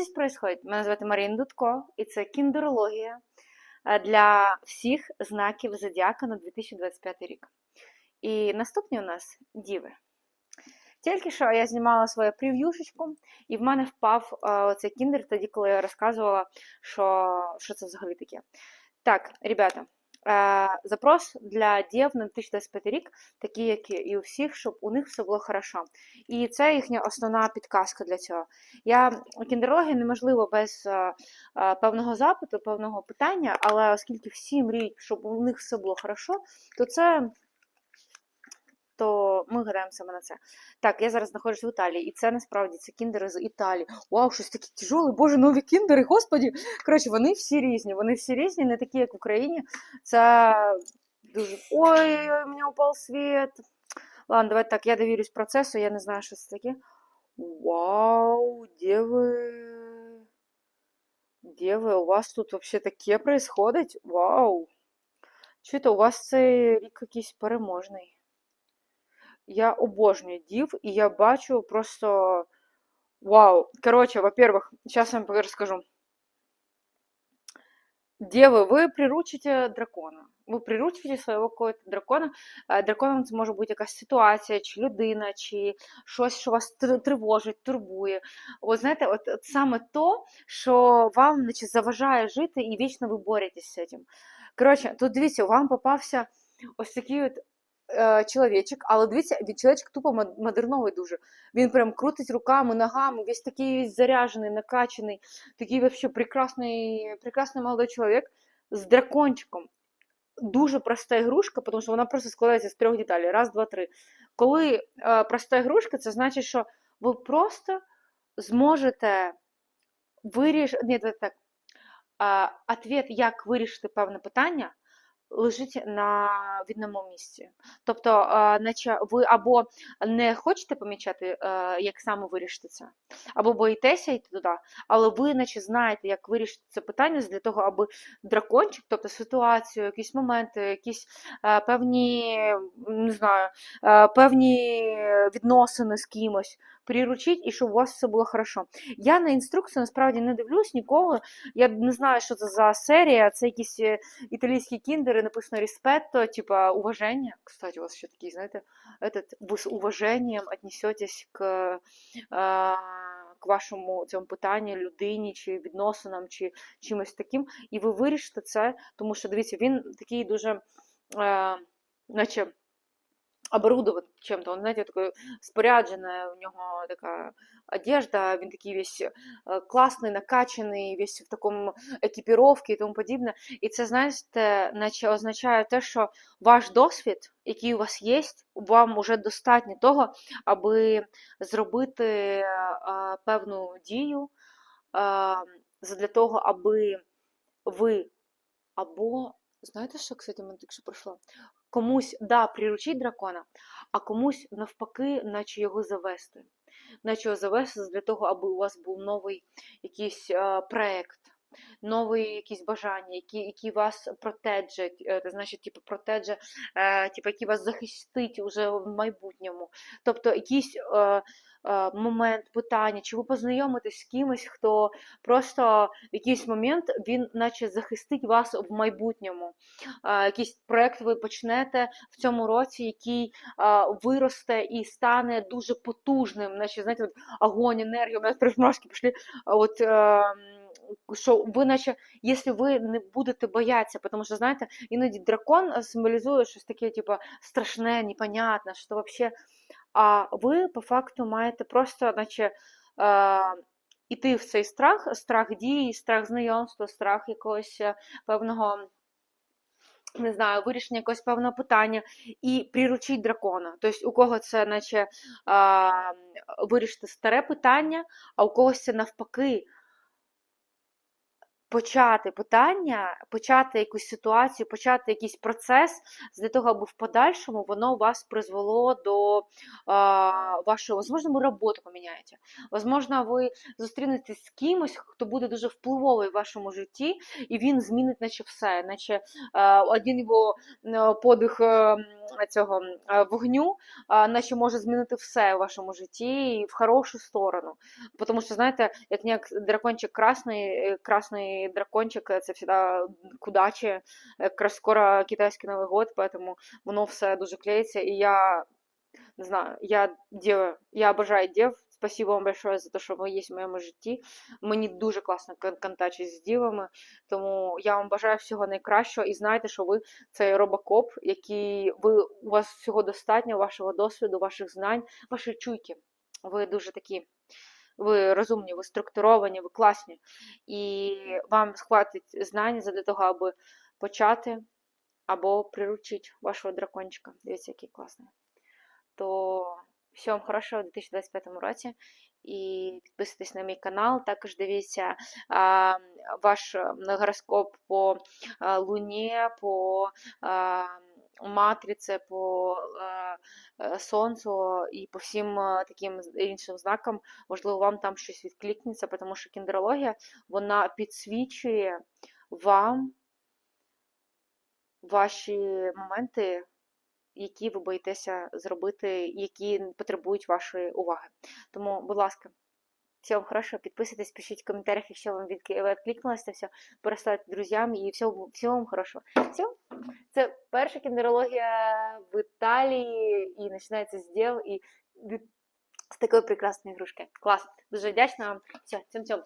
здесь происходит? Мене звати Марія Дудко, і це кіндерологія е, для всіх знаків зодіака на 2025 рік. І наступні у нас діви. Тільки що я знімала своє прев'юшечку, і в мене впав е, оцей кіндер тоді, коли я розказувала, що, що це взагалі таке. Так, ребята, запрос для дів на 2025 рік, такий, як і у всіх, щоб у них все було хорошо. І це їхня основна підказка для цього. Я кіндерологія неможливо без е, е, певного запиту, певного питання, але оскільки всі мріють, щоб у них все було хорошо, то це. То ми гадаємо саме на це. Так, я зараз знаходжусь в Італії, і це насправді це кіндери з Італії. Вау, щось таке тяжеле, боже, нові кіндери, господі. Коротше, вони всі різні. Вони всі різні, не такі, як в Україні. Це дуже. Ой, у мене упав світ. Ладно, давайте так, я довірюсь процесу, я не знаю, що це таке. Вау, де ви? У вас тут взагалі таке происходить? Вау. Чуєте, у вас цей рік якийсь переможний. Я обожнюю дів, і я бачу просто. Вау. Короче, во-первых, сейчас я вам расскажу. Девы, ви приручите дракона. Ви приручите свого какого-то дракона. Е, Драконом це може бути якась ситуація, чи людина, чи щось, що вас тр- тривожить, турбує. От знаєте, от саме то, що вам наче, заважає жити, і вічно ви боретесь з цим. Коротше, тут дивіться, вам попався ось такий от е, чоловічок, але дивіться, він чоловічок тупо модерновий дуже. Він прям крутить руками, ногами, весь такий заряжений, накачаний, такий вообще прекрасний, прекрасний молодой чоловік з дракончиком. Дуже проста ігрушка, тому що вона просто складається з трьох деталей. Раз, два, три. Коли е, проста ігрушка, це значить, що ви просто зможете вирішити. Ні, так. Е, ответ, як вирішити певне питання, лежить на відному місці. Тобто, е, наче ви або не хочете помічати, е, як саме вирішити це, або боїтеся йти туди, але ви, наче, знаєте, як вирішити це питання для того, аби дракончик, тобто ситуацію, якісь моменти, якісь е, певні, не знаю, певні відносини з кимось приручить і щоб у вас все було хорошо. Я на інструкцію насправді не дивлюсь ніколи. Я не знаю, що це за серія. Це якісь італійські кіндери, написано респетто, типа уваження. Кстати, у вас ще такий, знаєте, этот, ви з уваженням віднесетесь к, е, к вашому цьому питанню, людині, чи відносинам, чи чимось таким, і ви вирішите це, тому що дивіться, він такий дуже, е, наче оборудован чем-то. Он, знаете, такой спорядженная, у него такая одежда, він такий весь е, класний, накачаний, весь в такому екіпіровці і тому подібне. І це, знаєте, наче означає те, що ваш досвід, який у вас є, вам уже достатньо того, аби зробити певну дію, для того, аби ви або, знаєте, що, кстати, мене тільки що пройшло? Комусь, да, приручить дракона, а комусь навпаки, наче його завести. Наче його завести для того, аби у вас був новий якийсь е, проект, нові якісь бажання, які, які вас протеджать, е, це значить, типу, протедже, е, типу, які вас захистить уже в майбутньому. Тобто якийсь е, е, момент, питання, чи ви познайомитесь з кимось, хто просто в якийсь момент він наче захистить вас в майбутньому. Е, якийсь проект ви почнете в цьому році, який е, виросте і стане дуже потужним. Наче, знаєте, от, огонь, енергія, у мене примашки пішли. От, е, що ви, наче, якщо ви не будете боятися, тому що, знаєте, іноді дракон символізує щось таке, типу, страшне, непонятне, що взагалі. А ви по факту маєте просто, наче. Іти в цей страх, страх дії, страх знайомства, страх якогось певного, не знаю, вирішення якогось певного питання і приручить дракона. Тобто, у кого це, наче вирішити старе питання, а у когось це навпаки почати питання, почати якусь ситуацію, почати якийсь процес для того, аби в подальшому воно вас призвело до а, вашого, возможно, роботу поміняєте. Возможно, ви зустрінетесь з кимось, хто буде дуже впливовий в вашому житті, і він змінить наче все, наче а, один його подих е, цього е, вогню, а, наче може змінити все в вашому житті і в хорошу сторону. Тому що, знаєте, як ніяк дракончик красний, е, дракончик це завжди к удачі. Якраз скоро китайський Новий год, поэтому воно все дуже клеїться. І я не знаю, я дев, я обожаю дев. Спасибо вам большое за те, що ви є в моєму житті. Мені дуже класно кон- контачить з дівами, тому я вам бажаю всього найкращого і знайте, що ви цей робокоп, який ви у вас всього достатньо, вашого досвіду, ваших знань, вашої чуйки. Ви дуже такі, ви розумні, ви структуровані, ви класні. І вам хватить знань для того, аби почати або приручити вашого дракончика. Дивіться, який класний. То всього вам хорошого у 2025 році. І підписуйтесь на мій канал. Також дивіться а, ваш е, гороскоп по а, Луні, по а, матриці, по е, Сонцю і по всім а, таким іншим знакам. Можливо, вам там щось відкликнеться, тому що кіндерологія вона підсвічує вам ваші моменти, які ви боїтеся зробити, які потребують вашої уваги. Тому, будь ласка, всього вам хорошого, підписуйтесь, пишіть в коментарях, якщо вам відк- відкликнулося це все, переставте друзям і всього, всього вам хорошого. Все. Це перша кіндерологія в Італії і починається з діл і з такої прекрасної ігрушки. Клас. Дуже вдячна вам. Все, цьом-цьом.